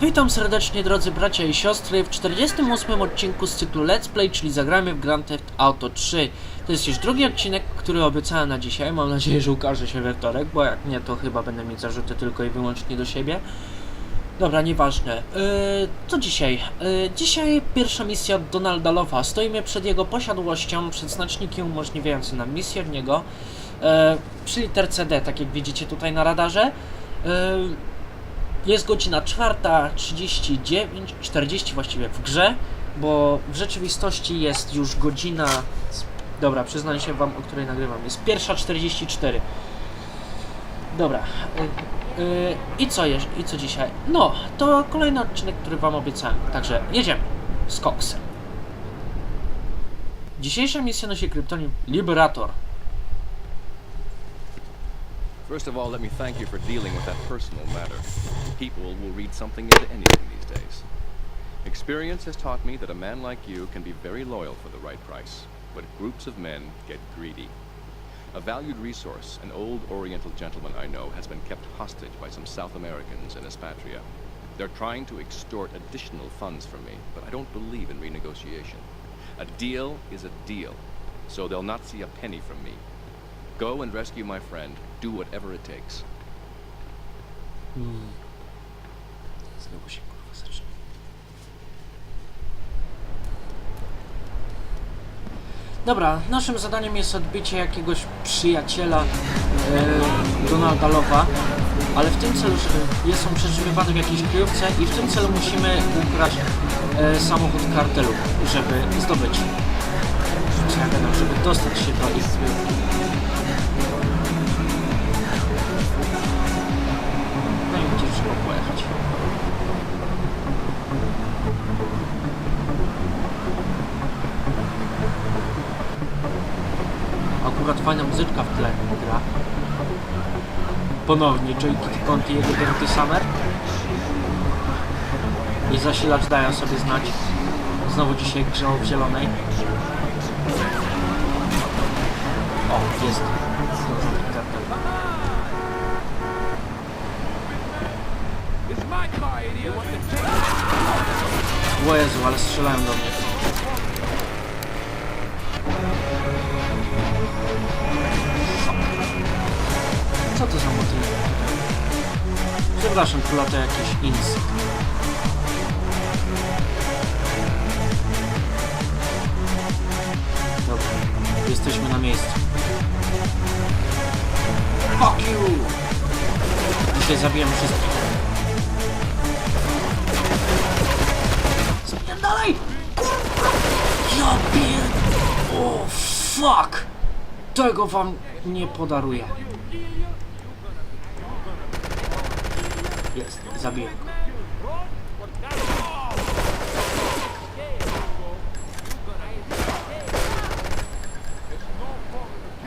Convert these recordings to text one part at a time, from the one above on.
Witam serdecznie drodzy bracia i siostry w 48 odcinku z cyklu Let's Play, czyli zagramy w Grand Theft Auto 3. To jest już drugi odcinek, który obiecałem na dzisiaj. Mam nadzieję, że ukaże się we wtorek, bo jak nie, to chyba będę mieć zarzuty tylko i wyłącznie do siebie. Dobra, nieważne. Yy, co dzisiaj? Yy, dzisiaj pierwsza misja Donalda Lofa. Stoimy przed jego posiadłością, przed znacznikiem umożliwiającym nam misję w niego. Yy, przy literce D, tak jak widzicie tutaj na radarze. Yy, jest godzina 4.39, 40 właściwie w grze, bo w rzeczywistości jest już godzina. Dobra, przyznam się wam, o której nagrywam. Jest pierwsza 44. Dobra. y, y, I co jest? I co dzisiaj? No, to kolejny odcinek, który wam obiecałem. Także jedziemy z koksem. Dzisiejsza misja nosi kryptonim Liberator. First of all, let me thank you for dealing with that personal matter. People will read something into anything these days. Experience has taught me that a man like you can be very loyal for the right price, but groups of men get greedy. A valued resource, an old Oriental gentleman I know, has been kept hostage by some South Americans in Espatria. They're trying to extort additional funds from me, but I don't believe in renegotiation. A deal is a deal, so they'll not see a penny from me. Go and rescue my friend. Do whatever it takes. Znowu się kurwa zacznie. Dobra, naszym zadaniem jest odbicie jakiegoś przyjaciela e, Donalda Lowa, ale w tym celu że jest on przetrzymywany w jakiejś kryjówce i w tym celu musimy ukraść e, samochód kartelu, żeby zdobyć, ja gadam, żeby dostać się do ich. No i będzie trzeba pojechać. Akurat fajna muzyczka w tle gra. Ponownie Joy Kitty Conti jego Dirty Summer. I zasilacz dają sobie znać. Znowu dzisiaj grzało w zielonej. O, jest. O Jezu, ale strzelają do mnie. Co to za motyl? Przepraszam, króla to jakiś insekt. Jesteśmy na miejscu. Fuck you! Dzisiaj zabijam wszystkich. Spierdalaj! Kurwa! Ja pierd... O, fuck! Tego wam nie podaruję. Jest, zabiję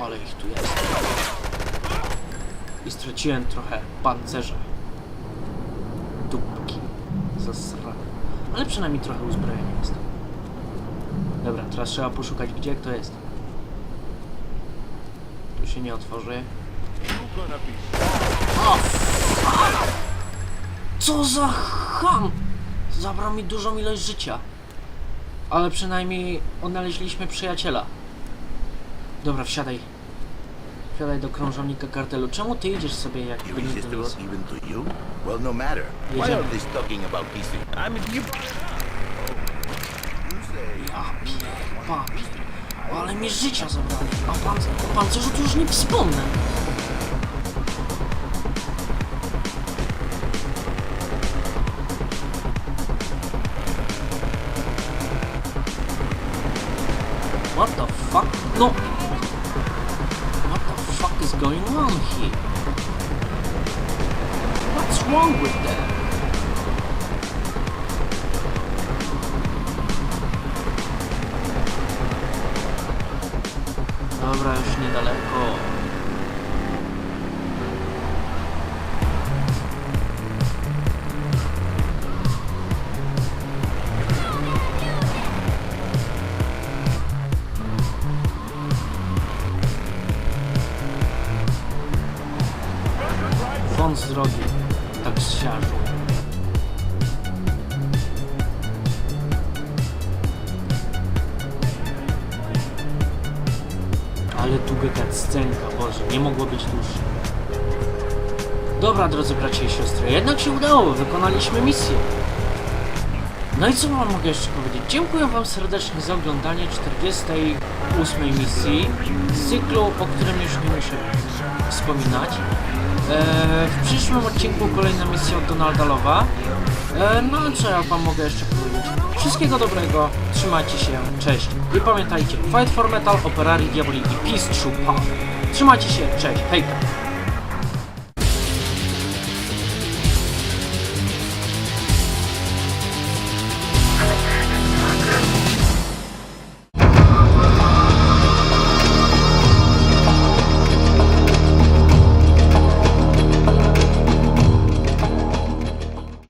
Ale ich tu jest. I straciłem trochę pancerza. Dupki. Zasra. Ale przynajmniej trochę uzbrojenia jest. Dobra, teraz trzeba poszukać gdzie kto jest. Tu się nie otworzy. Co za ham! Zabrał mi dużą ilość życia. Ale przynajmniej odnaleźliśmy przyjaciela. Dobra, wsiadaj. Wsiadaj do krążownika kartelu. Czemu ty idziesz sobie jak You nic nie jest? will even to you? Well, no matter. Why are they talking about? I mean, you. Ja. Ale mi życia zabrali. A pan, o pancerzu to już nie wspomnę. What the fuck? No! Going on here? What's wrong with that? Dobra, już niedaleko. z drogi, taksiarzu. Ale długa scenka, Boże, nie mogło być dłuższe. Dobra, drodzy bracia i siostry, jednak się udało, wykonaliśmy misję. No i co wam mogę jeszcze powiedzieć? Dziękuję wam serdecznie za oglądanie 48 misji z cyklu, o którym już nie muszę wspominać. Eee, w przyszłym odcinku kolejna misja od Donalda Lowa. Eee, no co ja wam mogę jeszcze powiedzieć? Wszystkiego dobrego, trzymajcie się, cześć. I pamiętajcie, Fight for Metal, Operari Diaboli i Peace True. Trzymajcie się, cześć, hejka.